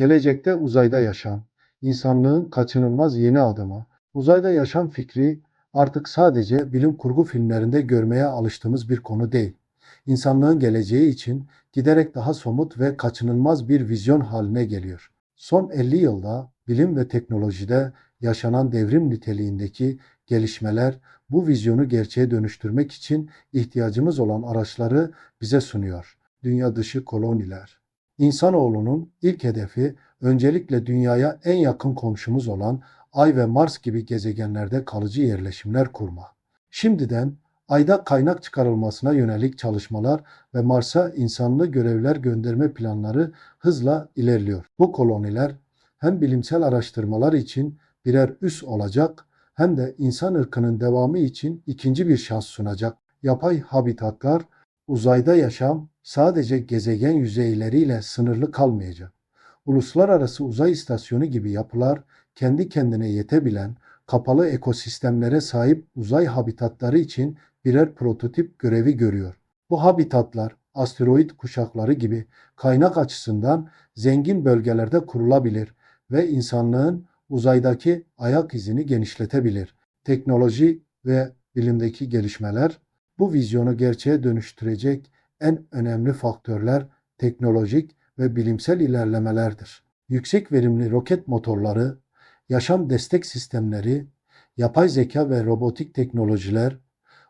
Gelecekte uzayda yaşam, insanlığın kaçınılmaz yeni adımı. Uzayda yaşam fikri artık sadece bilim kurgu filmlerinde görmeye alıştığımız bir konu değil. İnsanlığın geleceği için giderek daha somut ve kaçınılmaz bir vizyon haline geliyor. Son 50 yılda bilim ve teknolojide yaşanan devrim niteliğindeki gelişmeler bu vizyonu gerçeğe dönüştürmek için ihtiyacımız olan araçları bize sunuyor. Dünya dışı koloniler. İnsanoğlunun ilk hedefi öncelikle dünyaya en yakın komşumuz olan Ay ve Mars gibi gezegenlerde kalıcı yerleşimler kurma. Şimdiden Ay'da kaynak çıkarılmasına yönelik çalışmalar ve Mars'a insanlı görevler gönderme planları hızla ilerliyor. Bu koloniler hem bilimsel araştırmalar için birer üs olacak hem de insan ırkının devamı için ikinci bir şans sunacak. Yapay habitatlar, uzayda yaşam sadece gezegen yüzeyleriyle sınırlı kalmayacak. Uluslararası uzay istasyonu gibi yapılar kendi kendine yetebilen kapalı ekosistemlere sahip uzay habitatları için birer prototip görevi görüyor. Bu habitatlar asteroid kuşakları gibi kaynak açısından zengin bölgelerde kurulabilir ve insanlığın uzaydaki ayak izini genişletebilir. Teknoloji ve bilimdeki gelişmeler bu vizyonu gerçeğe dönüştürecek en önemli faktörler teknolojik ve bilimsel ilerlemelerdir. Yüksek verimli roket motorları, yaşam destek sistemleri, yapay zeka ve robotik teknolojiler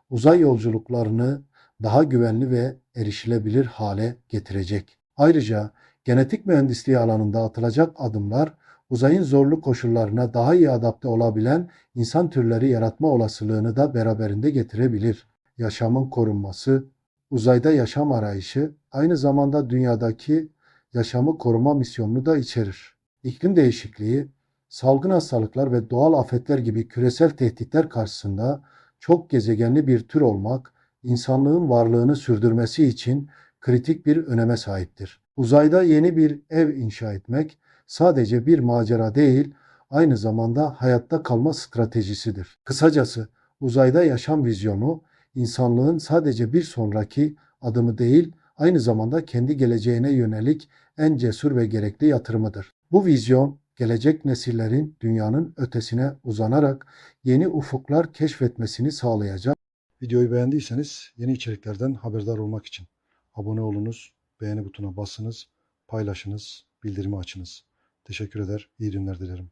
uzay yolculuklarını daha güvenli ve erişilebilir hale getirecek. Ayrıca genetik mühendisliği alanında atılacak adımlar uzayın zorlu koşullarına daha iyi adapte olabilen insan türleri yaratma olasılığını da beraberinde getirebilir. Yaşamın korunması, uzayda yaşam arayışı aynı zamanda dünyadaki yaşamı koruma misyonunu da içerir. İklim değişikliği, salgın hastalıklar ve doğal afetler gibi küresel tehditler karşısında çok gezegenli bir tür olmak, insanlığın varlığını sürdürmesi için kritik bir öneme sahiptir. Uzayda yeni bir ev inşa etmek sadece bir macera değil, aynı zamanda hayatta kalma stratejisidir. Kısacası uzayda yaşam vizyonu insanlığın sadece bir sonraki adımı değil, aynı zamanda kendi geleceğine yönelik en cesur ve gerekli yatırımıdır. Bu vizyon gelecek nesillerin dünyanın ötesine uzanarak yeni ufuklar keşfetmesini sağlayacak. Videoyu beğendiyseniz yeni içeriklerden haberdar olmak için abone olunuz, beğeni butonuna basınız, paylaşınız, bildirimi açınız. Teşekkür eder, iyi günler dilerim.